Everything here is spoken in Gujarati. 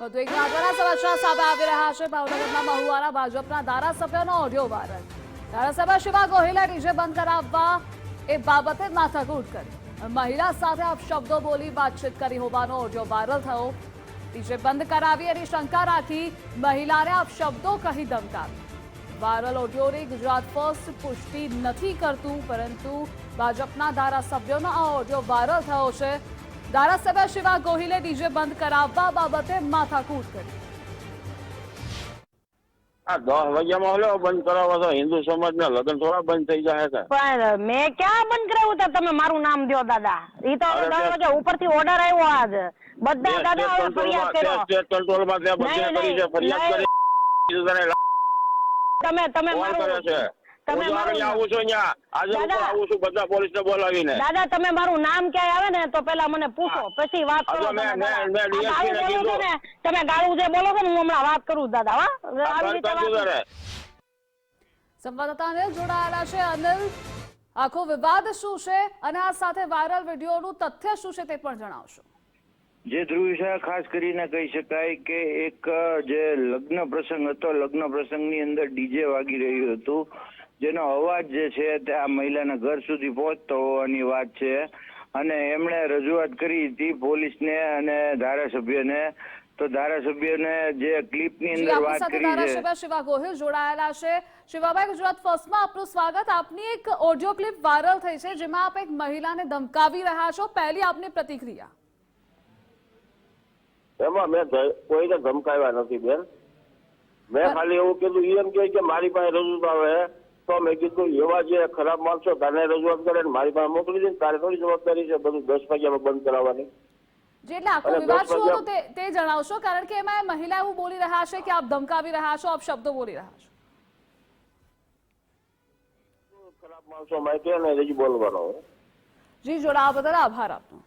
વધુ એક મહત્વના સમાચાર સામે આવી રહ્યા છે. ભાવનગરના મહુવાના ભાજપના ધારાસભ્યનો ઓડિયો વાયરલ. ધારાસભ્ય શિવા ગોહિલે ડીજે બંધ કરાવવા એ બાબતે માથાકૂટ કરી. મહિલા સાથે અપશબ્દો બોલી વાતચીત કરી હોવાનો ઓડિયો વાયરલ થયો. ડીજે બંધ કરાવી એની શંકા રાખી મહિલાને અપશબ્દો કહી ધમકાવી. વાયરલ ઓડિયોની ગુજરાત ફર્સ્ટ પુષ્ટિ નથી કરતું, પરંતુ ભાજપના ધારાસભ્યોનો આ ઓડિયો વાયરલ થયો છે. ધારાસભ્ય શિવા ગોહિલે ડીજે બંધ કરાવવા બાબતે માથાકૂટ કરી. દસ વાગ્યામાં હલો બંધ કરાવો તો હિન્દુ સમાજના લગ્ન થોડા બંધ થઈ જાય છે. પણ મેં ક્યાં બંધ કરાવ્યું તા? તમે મારું નામ દ્યો દાદા. ઈ તો દસ વાગે ઉપરથી ઓર્ડર આવ્યો આજ. બધા દાદા હવે ફરિયાદ કર્યો. સ્ટેટ કંટ્રોલમાં ત્યાં બધે કરી છે ફરિયાદ કરી. તમે તમે મારું છે? તમે મારું- આવું છું અહીંયા આજે આવું છું બધા પોલીસને બોલાવીને. દાદા તમે મારું નામ ક્યાંય આવે ને તો પેલા મને પૂછો. પછી વાત કરો તમે ને ગાળું. ને જે બોલો છો ને હું હમણાં વાત કરું દાદા હા. આવી રીતે સંવાદદાતા અનિલ જોડાયેલા છે અનિલ. આખો વિવાદ શું છે? અને આ સાથે વાયરલ વિડીયોનું તથ્ય શું છે તે પણ જણાવશો. જે ધ્રુવ ખાસ કરીને કહી શકાય કે એક જે લગ્ન પ્રસંગ હતો લગ્ન પ્રસંગની અંદર ડીજે વાગી રહ્યું હતું. જેનો અવાજ જે છે તે આ મહિલાના ઘર સુધી પહોંચતો હોવાની વાત છે. અને એમણે રજૂઆત કરી હતી પોલીસને અને ધારાસભ્યને. તો ધારાસભ્યને જે ક્લિપની અંદર વાત કરી છે. ધારાસભ્ય શિવા ગોહિલ જોડાયેલા છે. શિવાભાઈ ગુજરાત ફર્સ્ટમાં આપનું સ્વાગત. આપની એક ઓડિયો ક્લિપ વાયરલ થઈ છે જેમાં આપ એક મહિલાને ધમકાવી રહ્યા છો. પહેલી આપની પ્રતિક્રિયા. એમાં મેં કોઈને ધમકાવ્યા નથી બેન. મેં ખાલી એવું કીધું એમ કે મારી પાસે રજૂ આવે તો મેં કીધું એવા જે ખરાબ માણસો તને રજૂઆત કરે ને મારી પાસે મોકલી દે તારે થોડી જવાબદારી છે બધું દસ વાગ્યામાં બંધ કરાવવાની. જે આખો વિવાદ શું હતો તે જણાવશો? કારણ કે એમાં મહિલા એવું બોલી રહ્યા છે કે આપ ધમકાવી રહ્યા છો આપ શબ્દો બોલી રહ્યા છો. ખરાબ માણસો માહિતી ને હજી બોલવાનો જી જોડાવા બદલ આભાર આપનો.